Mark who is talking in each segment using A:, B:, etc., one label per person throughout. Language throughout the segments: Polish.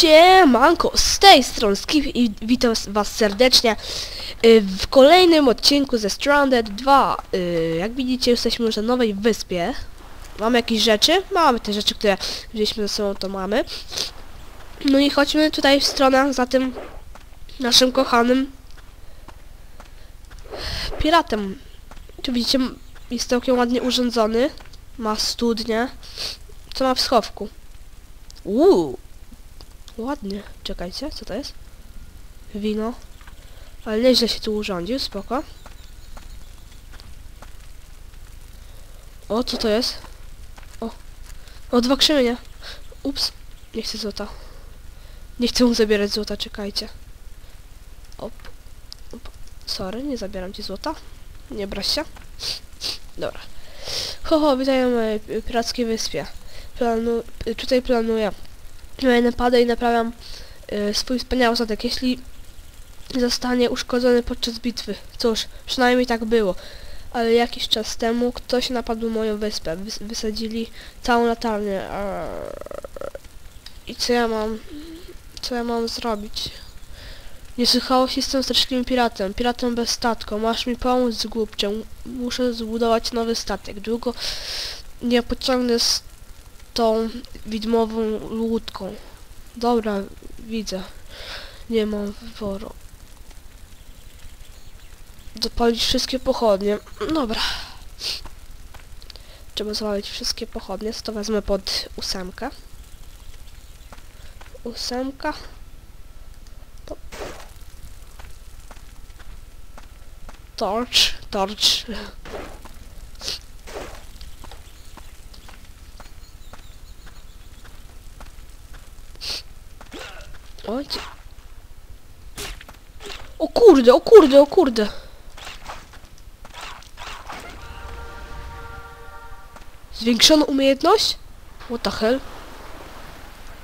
A: Siemanko, z tej strony Skip i witam was serdecznie y, w kolejnym odcinku ze Stranded 2. Y, Jak widzicie jesteśmy już na nowej wyspie. Mamy jakieś rzeczy? Mamy te rzeczy, które wzięliśmy ze sobą, to mamy. No i chodźmy tutaj w stronę za tym naszym kochanym piratem. Tu widzicie, jest całkiem ładnie urządzony. Ma studnię. Co ma w schowku? Uuu, Ładnie. Czekajcie, co to jest? Wino. Ale nieźle się tu urządził, spoko. O, co to jest? O. O, dwa krzemienia. Ups. Nie chcę złota. Nie chcę mu zabierać złota, czekajcie. Op. Op. Sorry, nie zabieram ci złota. Nie braś się. Dobra. Ho, ho, witaj na mojej pi- pirackiej wyspie. Planu... Tutaj planuję Miałem napadę i naprawiam y, swój wspaniały statek. Jeśli zostanie uszkodzony podczas bitwy, cóż, przynajmniej tak było. Ale jakiś czas temu ktoś napadł moją wyspę. Wys wysadzili całą latarnię. I co ja mam... Co ja mam zrobić? Nie słuchało się jestem straszliwym piratem. Piratem bez statku. Masz mi pomóc, głupcze. Muszę zbudować nowy statek. Długo nie pociągnę z tą widmową łódką. Dobra, widzę. Nie mam wyboru. Zapalić wszystkie pochodnie. Dobra. Trzeba zapalić wszystkie pochodnie, to wezmę pod ósemkę. Ósemka. To... Torch, torch. O kurde, o kurde, o kurde. Zwiększono umiejętność? What the hell?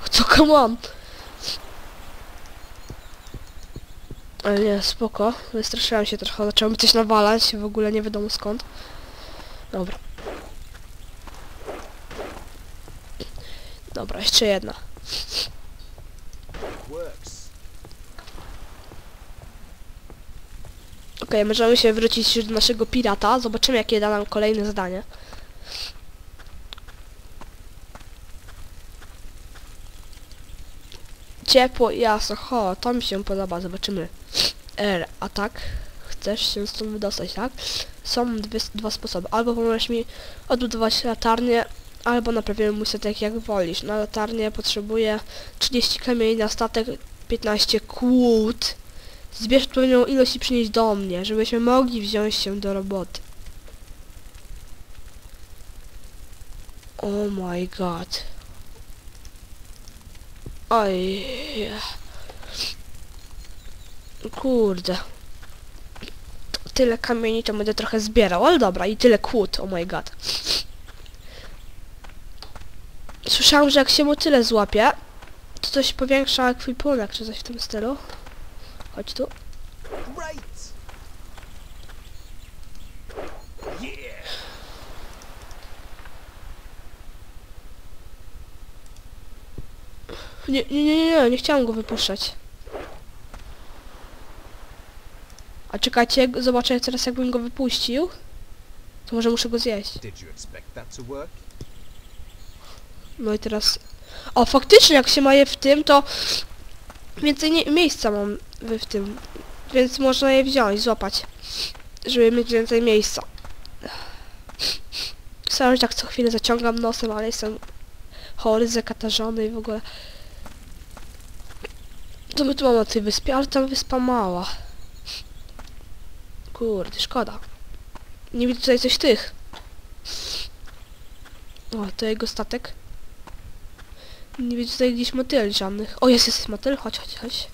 A: Co come on? Ale nie, spoko. Wystraszyłam się trochę, zaczęło mi coś nawalać, w ogóle nie wiadomo skąd. Dobra. Dobra, jeszcze jedna. Okej, możemy się wrócić do naszego pirata. Zobaczymy, jakie da nam kolejne zadanie. Ciepło i jasno. Ho, to mi się podoba. Zobaczymy. R, atak. Chcesz się stąd wydostać, tak? Są dwie, dwa sposoby. Albo pomożesz mi odbudować latarnię, albo naprawimy mój statek jak wolisz. Na latarnię potrzebuję 30 kamieni, na statek 15 kłód. Zbierz odpowiednią ilość i przynieść do mnie, żebyśmy mogli wziąć się do roboty. Oh my god. Oj. Kurde. Tyle kamieni to będę trochę zbierał, ale dobra, i tyle kłód, oh my god. Słyszałam, że jak się mu tyle złapie, to coś powiększa ekwipunek, czy coś w tym stylu. Chodź tu. Nie, nie, nie, nie, nie, nie chciałam go wypuszczać. A czekajcie, zobaczę teraz jakbym go wypuścił. To może muszę go zjeść. No i teraz... O, faktycznie jak się ma je w tym, to więcej nie, miejsca mam w, tym. Więc można je wziąć, złapać. Żeby mieć więcej miejsca. Że tak co chwilę zaciągam nosem, ale jestem chory, zakatarzony i w ogóle. Co my tu mamy tej wyspie? Ale tam wyspa mała. Kurde, szkoda. Nie widzę tutaj coś tych. O, to jego statek. Nie widzę tutaj gdzieś motyli żadnych. O, jest, jest motyl. Chodź, chodź, chodź.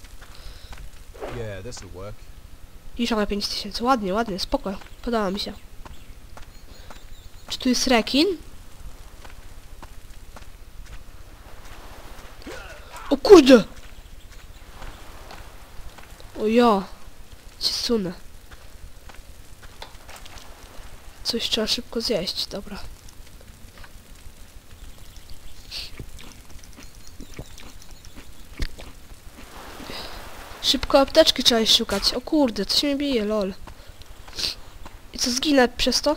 A: I mamy 5000. Ładnie, ładnie, spoko. Podoba mi się. Czy tu jest rekin? O kurde! O ja! Cię sunę. Coś trzeba szybko zjeść, dobra. Szybko apteczki trzeba szukać. O kurde, coś mnie bije, lol. I co, zginę przez to?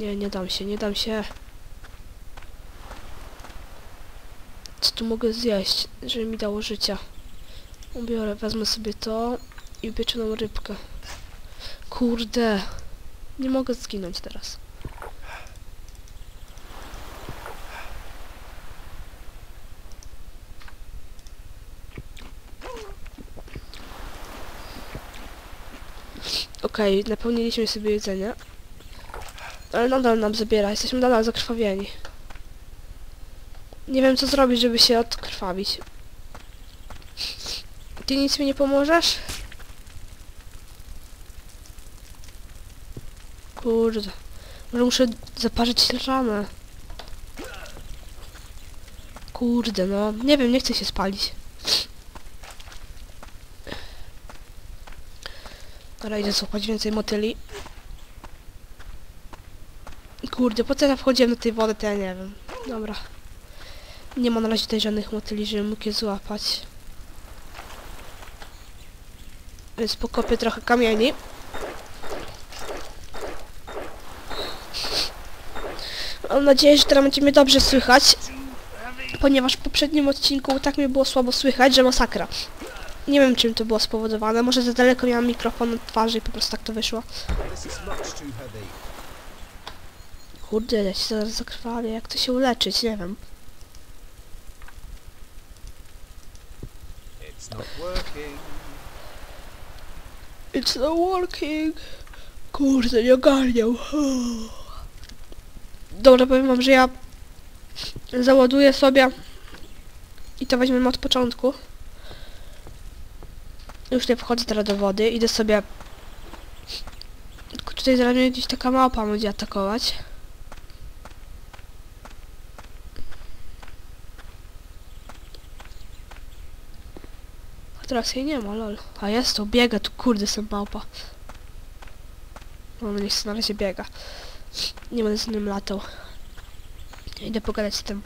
A: Nie, nie dam się, nie dam się. Co tu mogę zjeść, żeby mi dało życia? Ubiorę, wezmę sobie to i pieczoną rybkę. Kurde. Nie mogę zginąć teraz. Okej, napełniliśmy sobie jedzenie. Ale nadal nam zabiera, jesteśmy nadal zakrwawieni. Nie wiem co zrobić, żeby się odkrwawić. Ty nic mi nie pomożesz? Kurde. Może muszę zaparzyć ramę. Kurde, no. Nie wiem, nie chcę się spalić. Ale idę słuchać więcej motyli. Kurde, po co ja wchodziłem do tej wody, to ja nie wiem. Dobra. Nie ma na razie tutaj żadnych motyli, żebym mógł je złapać. Więc pokopię trochę kamieni. Mam nadzieję, że teraz będzie mnie dobrze słychać. Ponieważ w poprzednim odcinku tak mnie było słabo słychać, że masakra. Nie wiem czym to było spowodowane. Może za daleko miałam mikrofon od twarzy i po prostu tak to wyszło. Kurde, ja się zaraz zakrwawię. Jak to się uleczyć? Nie wiem.
B: It's not working.
A: It's not working. Kurde, nie ogarniał. Dobra, powiem wam, że ja załaduję sobie i to weźmiemy od początku. Już nie wchodzę teraz do wody, idę sobie... Tylko tutaj zaraz mnie gdzieś taka małpa będzie atakować. A teraz jej nie ma, lol. A jest to, biega tu, kurde, jestem małpa. No, niech sobie na razie biega. Nie będę z nim latał. Idę pogadać z tym.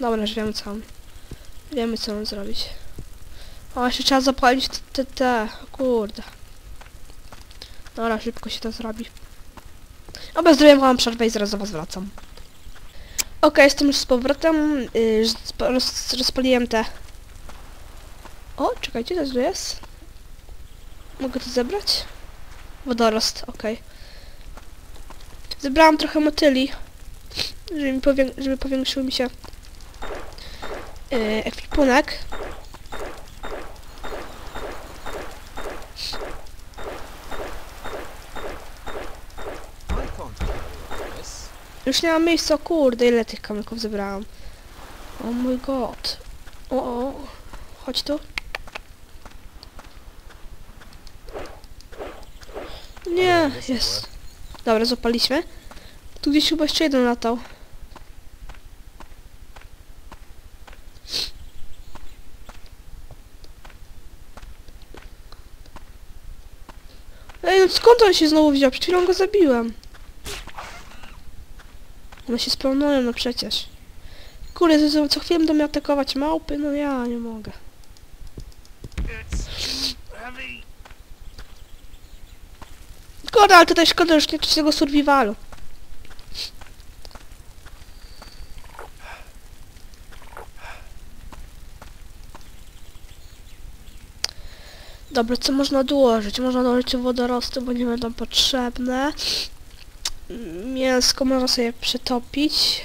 A: Dobra, już wiemy co. Wiemy co mam zrobić. O, jeszcze trzeba zapalić te, te, te. Kurde. Dobra, szybko się to zrobi. O, bez mam przerwę i zaraz do was wracam. Okej, jestem już z powrotem. Yy, roz, rozpaliłem te... O, czekajcie, to jest? Mogę to zebrać? Wodorost, okej. Zebrałam trochę motyli, żeby, mi powię żeby powiększył mi się yy, ekwipunek. Już nie mam miejsca, o kurde, ile tych kamyków zebrałam. O mój god. O, o, chodź tu. Nie, jest. Dobra, zapaliśmy. Tu gdzieś chyba jeszcze jeden latał. Ej, no skąd on się znowu wziął? Przed chwilą go zabiłem. One się spełnują, no przecież. Kurde, co, chwilę będą mnie atakować małpy? No ja nie mogę. Szkoda, ale tutaj szkoda już nie tego survivalu. Dobra, co można dołożyć? Można dołożyć wodorosty, bo nie będą potrzebne. Mięsko można sobie przetopić.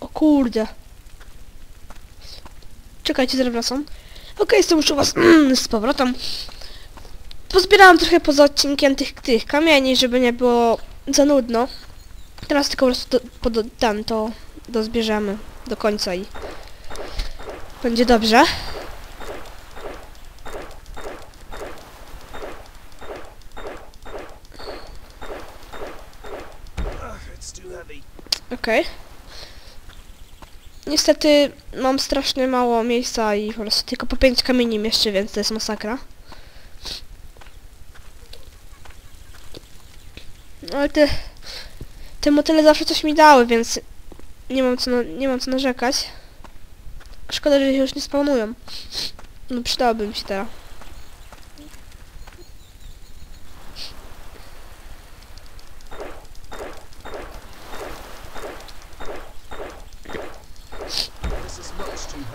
A: O kurde. Czekajcie, zaraz wracam. Okej, jestem już u was z powrotem. Pozbierałam trochę poza odcinkiem tych, tych kamieni, żeby nie było za nudno. Teraz tylko po prostu do, do, to dozbierzemy do końca i będzie dobrze. Okej. Niestety mam strasznie mało miejsca i po prostu tylko po 5 kamieni mieszczę, więc to jest masakra. No, Ale te, te motyle zawsze coś mi dały, więc nie mam co, na, nie mam co narzekać. Szkoda, że się już nie spawnują. No przydałoby mi się teraz.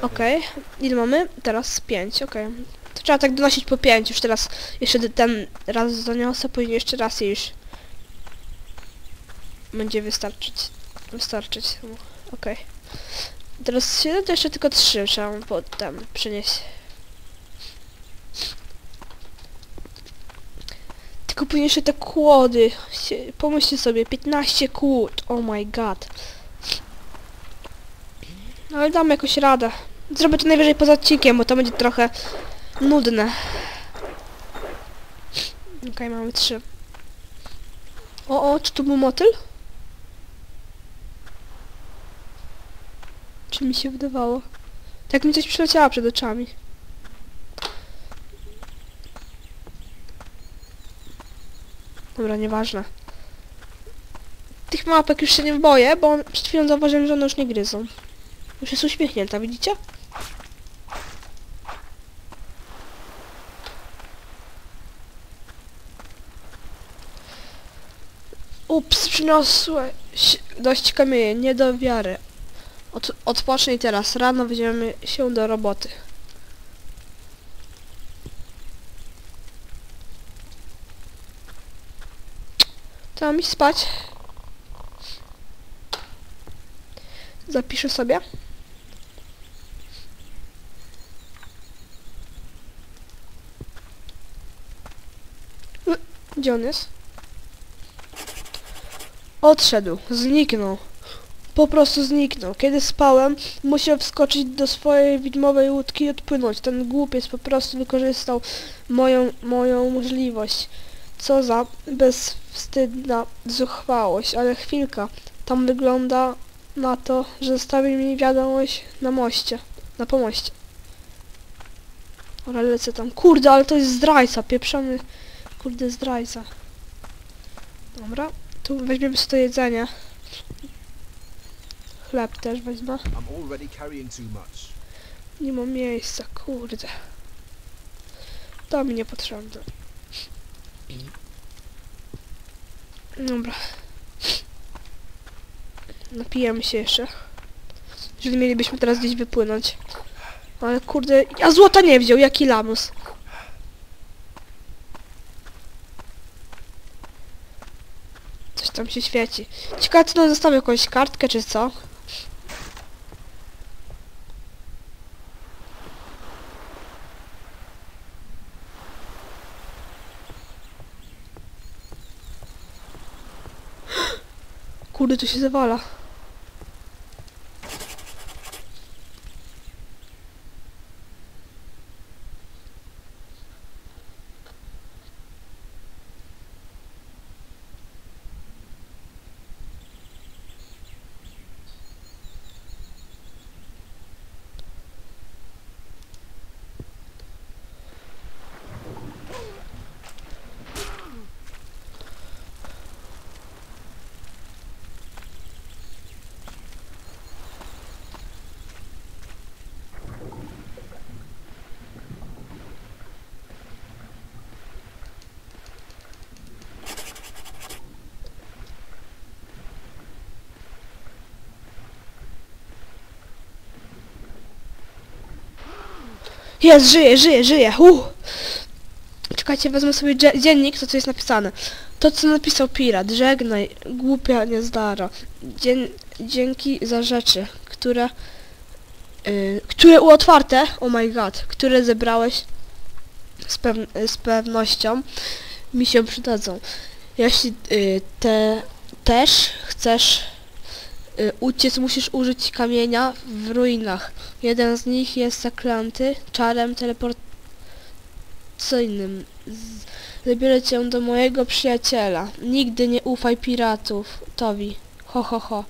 A: Okej, ile mamy? Teraz 5, okej. To trzeba tak donosić po 5, już teraz jeszcze ten raz doniosę, później jeszcze raz i już będzie wystarczyć. Wystarczyć. Okej. Teraz 7 to jeszcze tylko 3 trzeba potem przynieść. Tylko później jeszcze te kłody. Pomyślcie sobie, 15 kłód. Oh my god. No ale dam jakoś radę. Zrobię to najwyżej poza odcinkiem, bo to będzie trochę nudne. Okej, mamy trzy. O, o, czy tu był motyl? Czy mi się wydawało? Tak mi coś przyleciało przed oczami. Dobra, nieważne. Tych małpek już się nie boję, bo przed chwilą zauważyłem, że one już nie gryzą. Już jest uśmiechnięta, widzicie? Ups, przyniosłeś dość kamienie, nie do wiary. Od, odpocznij teraz, rano weźmiemy się do roboty. To mam iść spać. Zapiszę sobie. Gdzie on jest? Odszedł, zniknął. Po prostu zniknął. Kiedy spałem, musiał wskoczyć do swojej widmowej łódki i odpłynąć. Ten głupiec po prostu wykorzystał moją, moją możliwość. Co za bezwstydna zuchwałość, ale chwilka. Tam wygląda na to, że zostawił mi wiadomość na moście. Na pomoście. Ale lecę tam. Kurde, ale to jest zdrajca, pieprzony. Kurde, zdrajca. Dobra, tu weźmiemy sobie to jedzenie. Chleb też wezmę. Nie ma miejsca, kurde. To mi niepotrzebne. Dobra. Napijemy się jeszcze. Jeżeli mielibyśmy teraz gdzieś wypłynąć. Ale kurde, ja złota nie wziął, jaki lamus. Coś tam się świeci. Ciekawe, czy nam zostawił jakąś kartkę, czy co? Kurde, to się zawala. Jest, żyje, żyje, żyje. Uh. Czekajcie, wezmę sobie dzie- dziennik, to co jest napisane. To co napisał pirat, żegnaj, głupia niezdara. Dzięki za rzeczy, które... y, które otwarte, oh my god, które zebrałeś z, pew z pewnością mi się przydadzą. Jeśli y, te też chcesz uciec, musisz użyć kamienia w ruinach. Jeden z nich jest zaklęty czarem teleportacyjnym. Zabiorę cię do mojego przyjaciela. Nigdy nie ufaj piratów. Towi. Ho, ho, ho.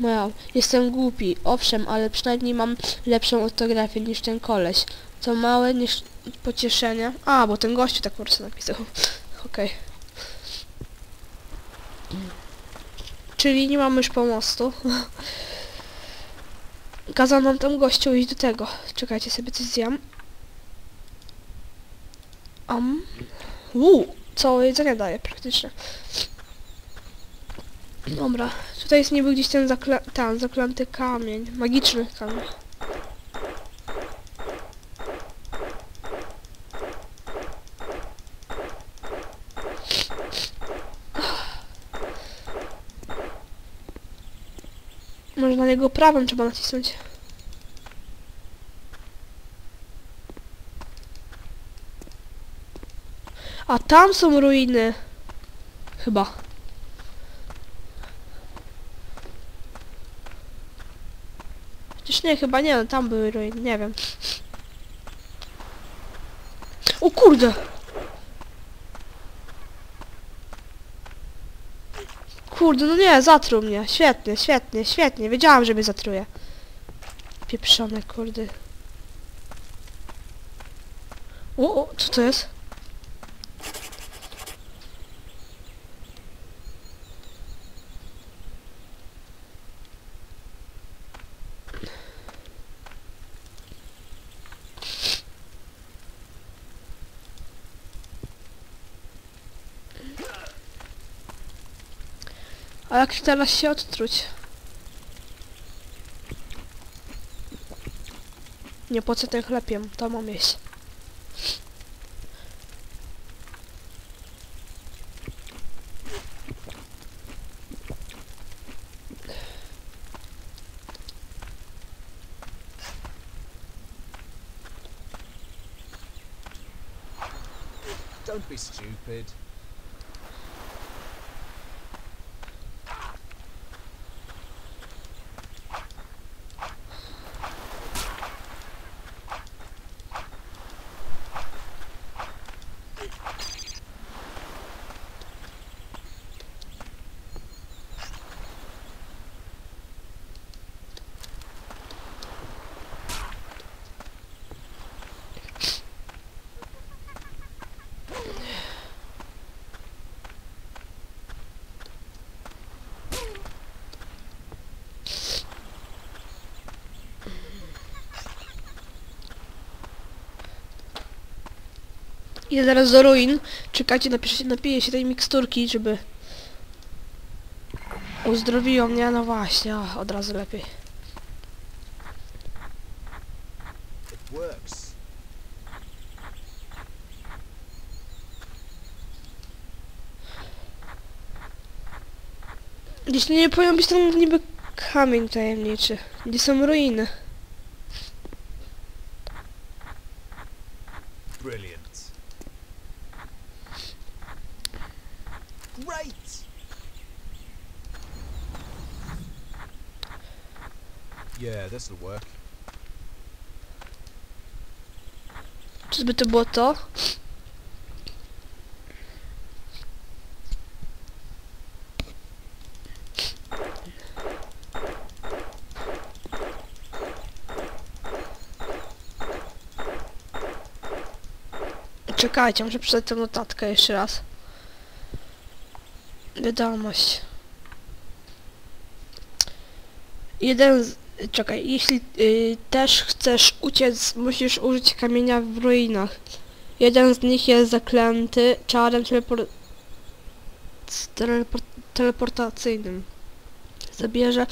A: Miał. Jestem głupi, owszem, ale przynajmniej mam lepszą ortografię niż ten koleś. To małe niż pocieszenie. A, bo ten gościu tak po prostu napisał. Okej. Czyli nie mamy już pomostu. Kazał nam tam gościu iść do tego. Czekajcie, sobie coś zjem. Um. Uuu, całe jedzenie daje praktycznie. Dobra, tutaj jest niby gdzieś ten, zakle ten zaklęty kamień, magiczny kamień. Może na niego prawym trzeba nacisnąć. A tam są ruiny. Chyba. Chociaż nie, chyba nie, no tam były ruiny, nie wiem. O kurde! Kurde, no nie, zatruł mnie. Świetnie, świetnie, świetnie. Wiedziałam, że mnie zatruje. Pieprzone, kurde. O, o, co to jest? Jak teraz się odtruć? Nie po co ten chlepiem, to mam jeść.
B: Don't be stupid.
A: Idę zaraz do ruin. Czekajcie, napiszę, napiję się tej miksturki, żeby... Uzdrowiło mnie, no właśnie, o, od razu lepiej. Gdzieś nie powinien być tam niby kamień tajemniczy. Gdzie są ruiny.
B: Yeah, this'll work.
A: Czyżby to było to? Czekajcie, muszę przeczytać tę notatkę jeszcze raz. Wiadomość. Jeden z... Czekaj, jeśli y, też chcesz uciec, musisz użyć kamienia w ruinach. Jeden z nich jest zaklęty czarem telepor... telepor... teleportacyjnym. Zabierze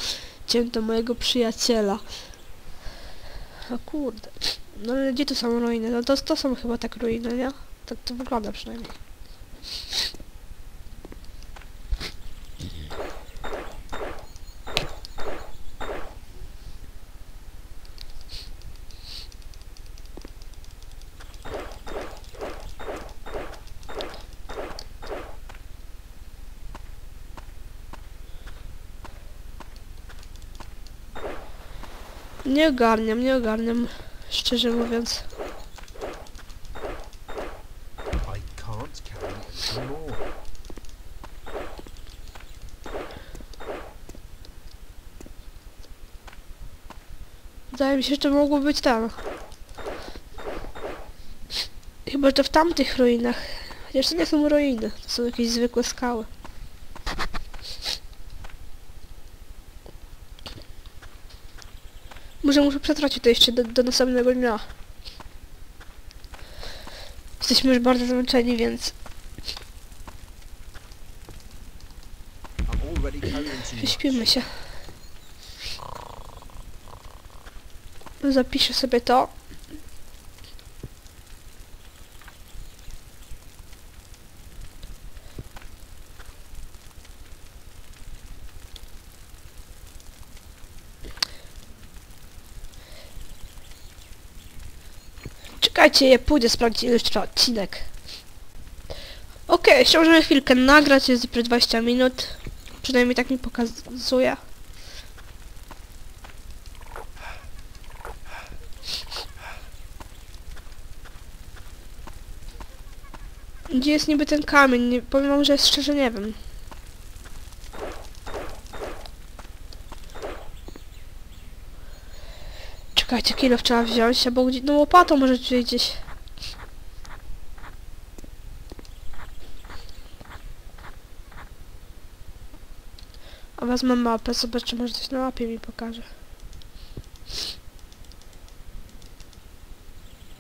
A: cię do mojego przyjaciela. O kurde. No ale gdzie tu są ruiny? No to, to są chyba tak ruiny, nie? Tak to wygląda przynajmniej. Nie ogarniam, nie ogarniam. Szczerze mówiąc. Wydaje mi się, że to mogło być tam. Chyba, że to w tamtych ruinach. Chociaż to nie są ruiny, to są jakieś zwykłe skały. Może muszę przetrwać to jeszcze do, do następnego dnia. Jesteśmy już bardzo zmęczeni, więc wyśpimy się. Zapiszę sobie to. Czekajcie, ja pójdę sprawdzić ile odcinek. Okej, jeszcze możemy chwilkę nagrać, jest dopiero 20 minut. Przynajmniej tak mi pokazuje. Gdzie jest niby ten kamień? Nie, powiem wam, że szczerze nie wiem. Czekajcie, kilo trzeba wziąć, albo gdzie... No łopatą może gdzieś... A wezmę mapę, zobaczę, może coś na mapie mi pokaże.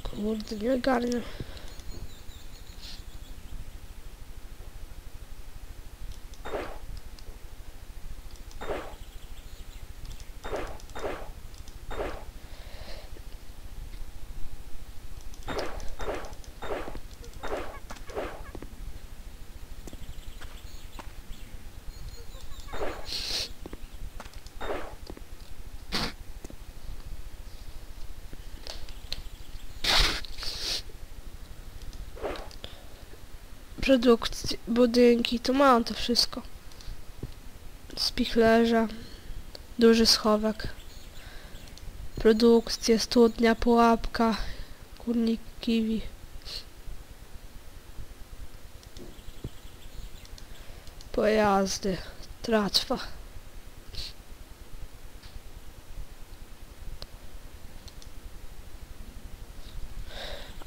A: Kurde, nie ogarnę. Produkcje, budynki, tu mam to wszystko. Spichlerze, duży schowek. Produkcje, studnia, pułapka, kurnik kiwi. Pojazdy, tratwa.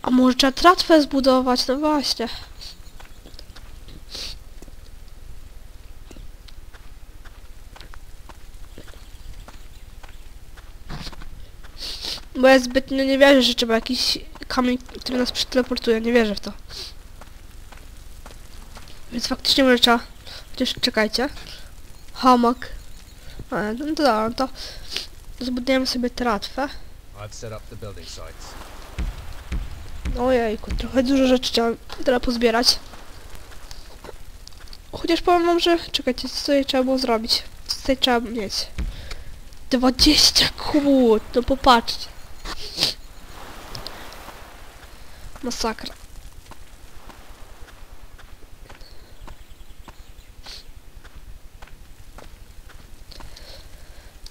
A: A może trzeba tratwę zbudować? No właśnie. Bo ja zbytnio nie wierzę, że trzeba jakiś kamień, który nas przeteleportuje. Nie wierzę w to. Więc faktycznie może trzeba... Chociaż czekajcie. Hamak. A, no to dobra, no to zbudujemy sobie tratwę. Ojejku, trochę dużo rzeczy trzeba teraz pozbierać. Chociaż powiem wam, że... Czekajcie, co tutaj trzeba było zrobić? Co tutaj trzeba mieć? 20 kłód, no popatrzcie. Masakra.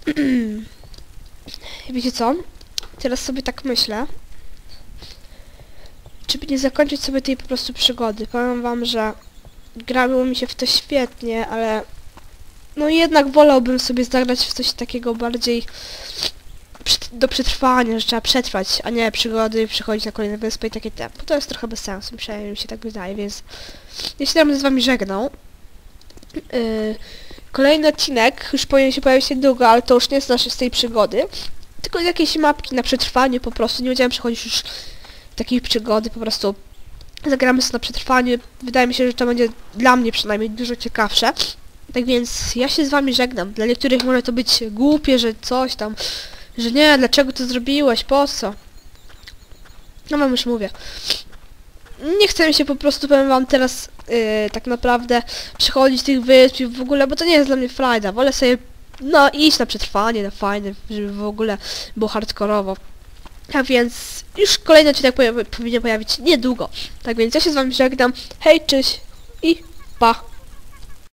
A: Wiecie co? Teraz sobie tak myślę. Czy by nie zakończyć sobie tej po prostu przygody? Powiem wam, że grało mi się w to świetnie, ale no jednak wolałbym sobie zagrać w coś takiego bardziej do przetrwania, że trzeba przetrwać, a nie przygody, przychodzić na kolejne wyspy i takie tempo. To jest trochę bez sensu, przynajmniej mi się tak wydaje, więc ja się z wami żegnał. Yy, kolejny odcinek już powinien się pojawić niedługo, ale to już nie jest nasze z tej przygody, tylko jakieś mapki na przetrwanie po prostu. Nie będziemy przechodzić już takiej przygody, po prostu zagramy sobie na przetrwanie. Wydaje mi się, że to będzie dla mnie przynajmniej dużo ciekawsze. Tak więc ja się z wami żegnam. Dla niektórych może to być głupie, że coś tam, że nie, dlaczego to zrobiłeś, po co? No wam już mówię. Nie chcę się po prostu, powiem wam teraz yy, tak naprawdę przechodzić tych wysp i w ogóle, bo to nie jest dla mnie frajda. Wolę sobie, no, iść na przetrwanie, na fajne, żeby w ogóle było hardkorowo. A więc już kolejny odcinek pojawi powinien pojawić niedługo. Tak więc ja się z wami żegnam. Hej, cześć i pa!